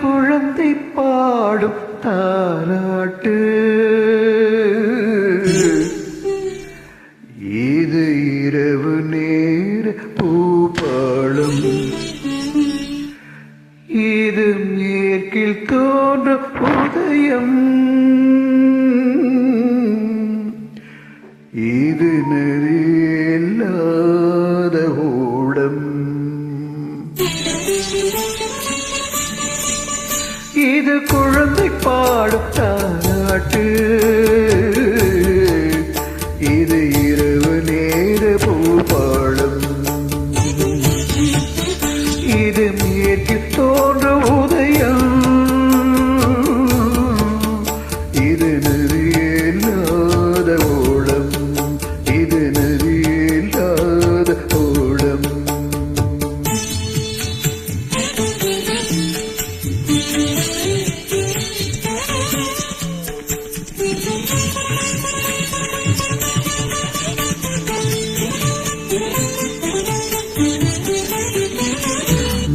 இது குழந்தை பாடும் தாலாட்டு இது இரவு நேர பூபாலம் இது மேற்கில் தோன்றும் உதயம் இது நெறியில்லாத ஓடம் குழந்தை பாடும் தாலாட்டு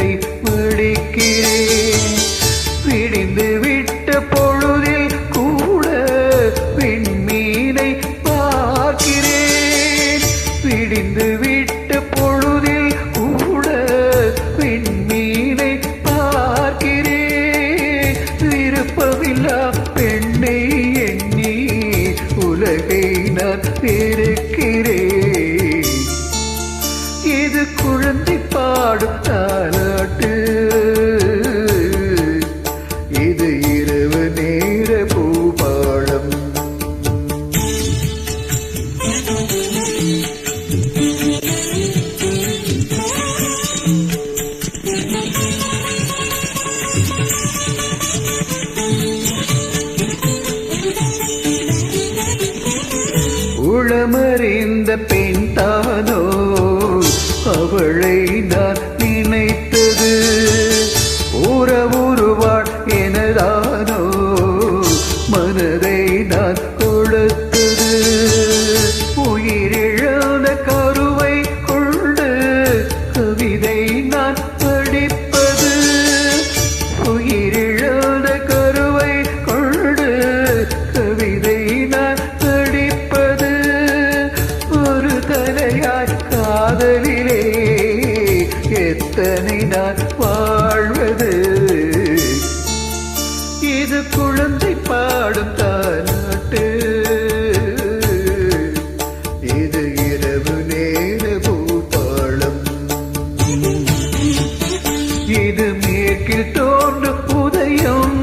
சிலையொன்றை பிடிக்கிறேன். பிடிந்து விட்ட பொழுதில் கூட விண்மீனை பார்க்கிறேன். பிடிந்து விட்ட பொழுதில் கூட விண்மீனை பார்க்கிறேன். விருப்பமில்லா குழந்தை பாடும் தாலாட்டு இது இரவு நேர பூபாடம் உளமறிந்த பெண் தானோ? அவளை நான் நினைத்தது. உறவுருவாள் எனதானோ மனதை நான் கொடுத்தது உயிரிழந்த கருவை கொண்டு கவிதை நான் படிப்பது. உயிரிழந்த கருவை கொண்டு கவிதை நான் படிப்பது. ஒரு தலையாய் காதலி குழந்தை பாடும் தாலாட்டு இது இரவு நேர பூபாளம். இது மேற்கில் தோன்றும் உதயம்.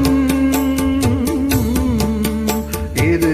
இது